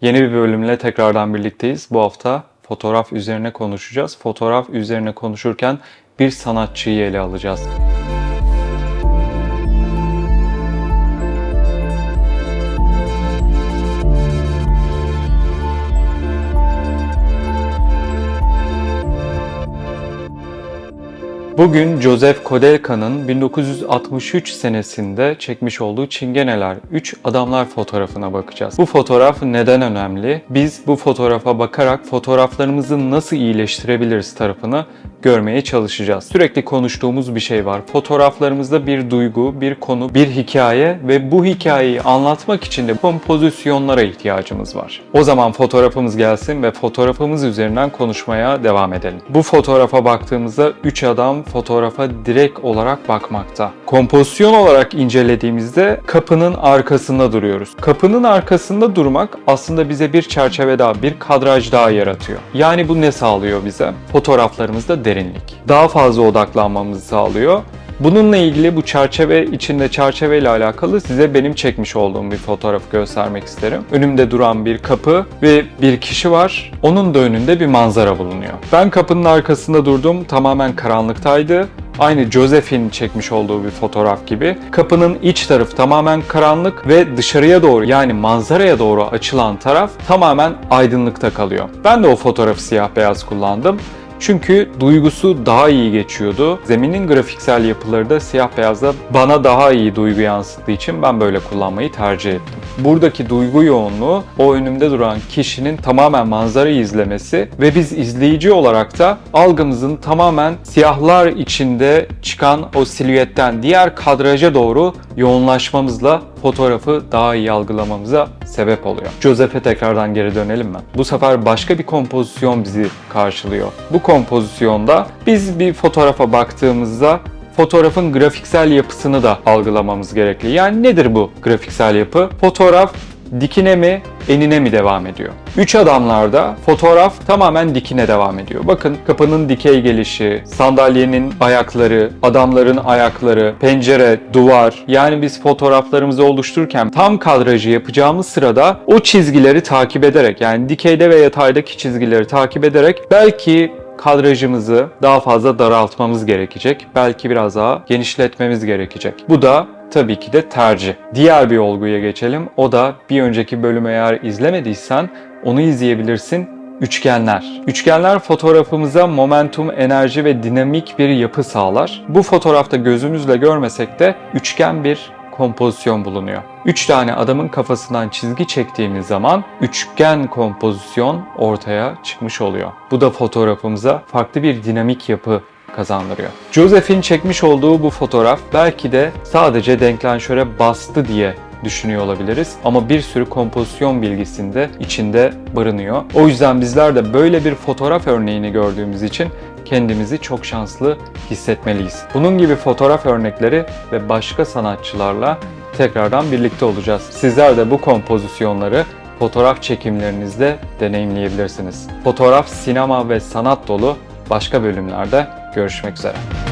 Yeni bir bölümle tekrardan birlikteyiz. Bu hafta fotoğraf üzerine konuşacağız. Fotoğraf üzerine konuşurken bir sanatçıyı ele alacağız. Bugün Joseph Kodelka'nın 1963 senesinde çekmiş olduğu Çingeneler 3 Adamlar fotoğrafına bakacağız. Bu fotoğraf neden önemli? Biz bu fotoğrafa bakarak fotoğraflarımızı nasıl iyileştirebiliriz tarafını görmeye çalışacağız. Sürekli konuştuğumuz bir şey var. Fotoğraflarımızda bir duygu, bir konu, bir hikaye ve bu hikayeyi anlatmak için de kompozisyonlara ihtiyacımız var. O zaman fotoğrafımız gelsin ve fotoğrafımız üzerinden konuşmaya devam edelim. Bu fotoğrafa baktığımızda 3 adam fotoğrafa direkt olarak bakmakta. Kompozisyon olarak incelediğimizde kapının arkasında duruyoruz. Kapının arkasında durmak aslında bize bir çerçeve daha, bir kadraj daha yaratıyor. Yani bu ne sağlıyor bize? Fotoğraflarımızda derinlik. Daha fazla odaklanmamızı sağlıyor. Bununla ilgili bu çerçeve içinde çerçeve ile alakalı size benim çekmiş olduğum bir fotoğrafı göstermek isterim. Önümde duran bir kapı ve bir kişi var. Onun da önünde bir manzara bulunuyor. Ben kapının arkasında durdum. Tamamen karanlıktaydı. Aynı Joseph'in çekmiş olduğu bir fotoğraf gibi. Kapının iç tarafı tamamen karanlık ve dışarıya doğru yani manzaraya doğru açılan taraf tamamen aydınlıkta kalıyor. Ben de o fotoğrafı siyah beyaz kullandım. Çünkü duygusu daha iyi geçiyordu. Zeminin grafiksel yapıları da siyah beyazda bana daha iyi duygu yansıttığı için ben böyle kullanmayı tercih ettim. Buradaki duygu yoğunluğu o önümde duran kişinin tamamen manzarayı izlemesi ve biz izleyici olarak da algımızın tamamen siyahlar içinde çıkan o silüetten diğer kadraja doğru yoğunlaşmamızla fotoğrafı daha iyi algılamamıza sebep oluyor. Joseph'e tekrardan geri dönelim mi? Bu sefer başka bir kompozisyon bizi karşılıyor. Bu kompozisyonda biz bir fotoğrafa baktığımızda fotoğrafın grafiksel yapısını da algılamamız gerekli. Yani nedir bu grafiksel yapı? Fotoğraf dikine mi, enine mi devam ediyor? Üç adamlarda fotoğraf tamamen dikine devam ediyor. Bakın kapının dikey gelişi, sandalyenin ayakları, adamların ayakları, pencere, duvar. Yani biz fotoğraflarımızı oluştururken tam kadrajı yapacağımız sırada o çizgileri takip ederek yani dikeyde ve yataydaki çizgileri takip ederek belki kadrajımızı daha fazla daraltmamız gerekecek. Belki biraz daha genişletmemiz gerekecek. Bu da tabii ki de tercih. Diğer bir olguya geçelim. O da bir önceki bölümü eğer izlemediysen onu izleyebilirsin. Üçgenler. Üçgenler fotoğrafımıza momentum, enerji ve dinamik bir yapı sağlar. Bu fotoğrafta gözümüzle görmesek de üçgen bir kompozisyon bulunuyor. 3 tane adamın kafasından çizgi çektiğimiz zaman üçgen kompozisyon ortaya çıkmış oluyor. Bu da fotoğrafımıza farklı bir dinamik yapı kazandırıyor. Joseph'in çekmiş olduğu bu fotoğraf belki de sadece denklanşöre bastı diye düşünüyor olabiliriz ama bir sürü kompozisyon bilgisinde içinde barınıyor. O yüzden bizler de böyle bir fotoğraf örneğini gördüğümüz için kendimizi çok şanslı hissetmeliyiz. Bunun gibi fotoğraf örnekleri ve başka sanatçılarla tekrardan birlikte olacağız. Sizler de bu kompozisyonları fotoğraf çekimlerinizde deneyimleyebilirsiniz. Fotoğraf, sinema ve sanat dolu başka bölümlerde görüşmek üzere.